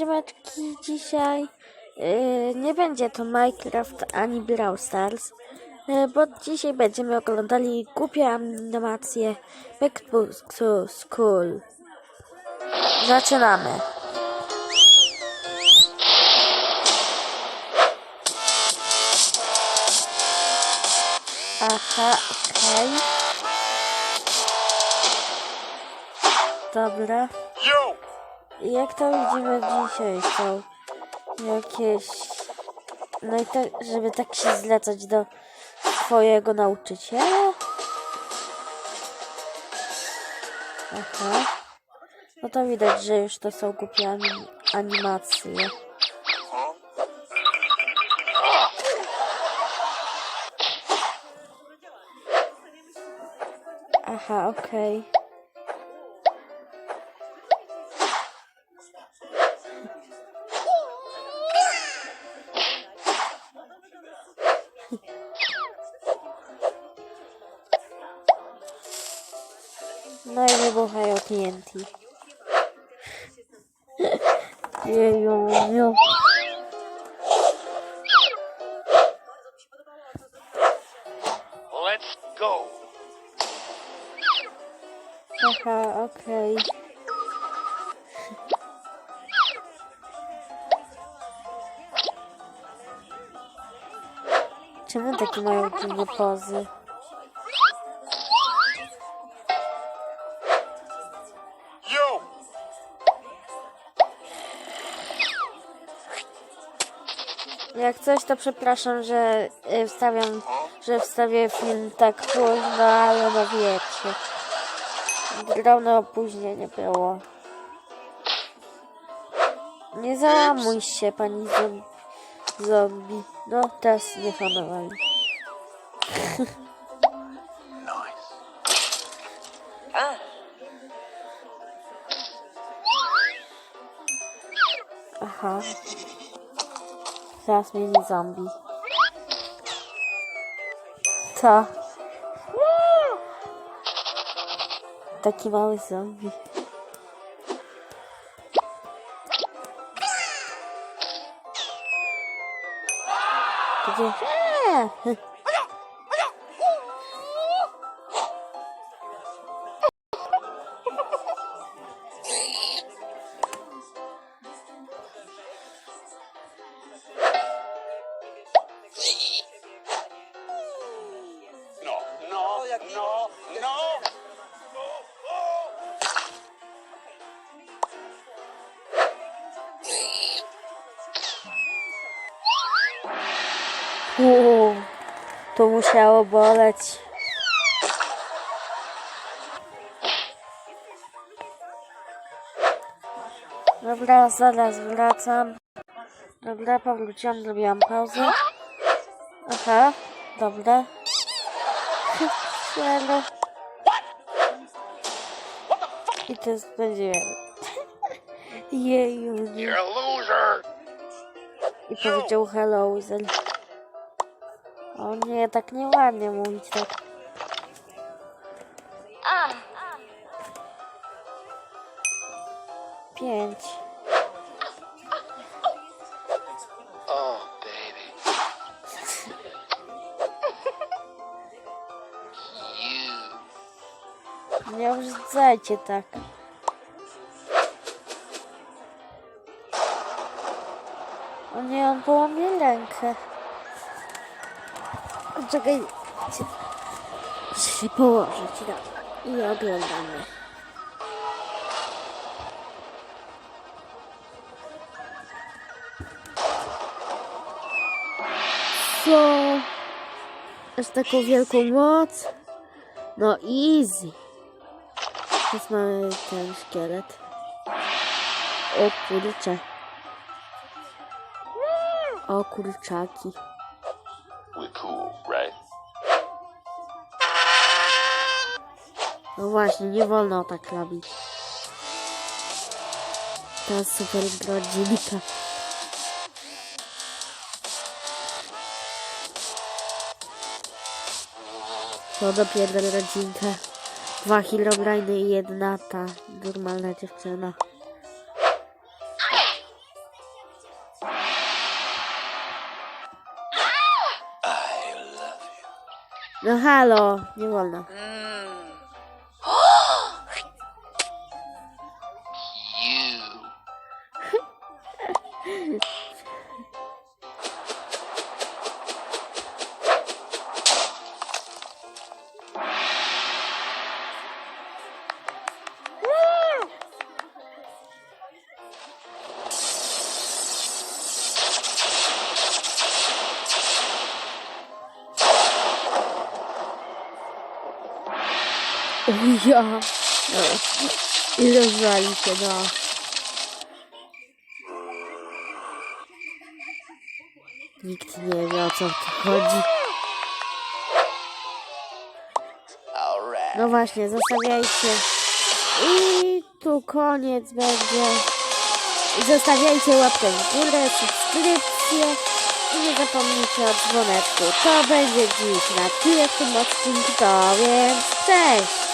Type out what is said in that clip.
ziomeczki, dzisiaj yy, nie będzie to Minecraft ani Brawl Stars, yy, bo dzisiaj będziemy oglądali głupie animacje Back to School. Zaczynamy. Aha, okej. Dobra. Jak to widzimy dzisiaj są jakieś... No i tak, żeby tak się zlecać do swojego nauczyciela? Aha. No to widać, że już to są głupie anim animacje. Aha, okej. No i wybuchają TNT. Jeju, ju. Let's Czemu takie mają dziwne pozy? Jak coś, to przepraszam, że y, wstawiam, że wstawię film tak późno, ale no wiecie. Drobne opóźnienie było. Nie załamuj się, pani zom- zombie. No, teraz nie honowali. Nice. Aha. Teraz mini zombie. Co? Taki mały zombie. Gdzie? Eee! No, no, no, no! Uuu, to musiało boleć. Dobra, zaraz wracam. Dobra, powróciłam, zrobiłam pauzę. Aha, dobra. I to jest będzie... Jeju, nie. You're a loser! I powiedział hello, Weasel. O nie, tak nieładnie mówić tak. Pięć. Oh, baby. you. Nie obrzydzajcie tak. O nie, on połamie rękę. Czekaj. Muszę się położyć. I oglądamy. Co? Aż taką wielką moc? No easy. Teraz mamy ten szkielet. O kurcze. O kurczaki. No właśnie, nie wolno tak robić. Ta super brodzinka. To dopiero rodzinka. Dwa kilogramy i jedna ta normalna dziewczyna. No halo, nie wolno. Mm. ja. I rozwali się, no. Nikt nie wie o co tu chodzi. No właśnie, zostawiajcie. I tu koniec będzie. Zostawiajcie łapkę w górę, subskrypcję i nie zapomnijcie o dzwoneczku. To będzie dziś na tyle w tym odcinku, to więc cześć!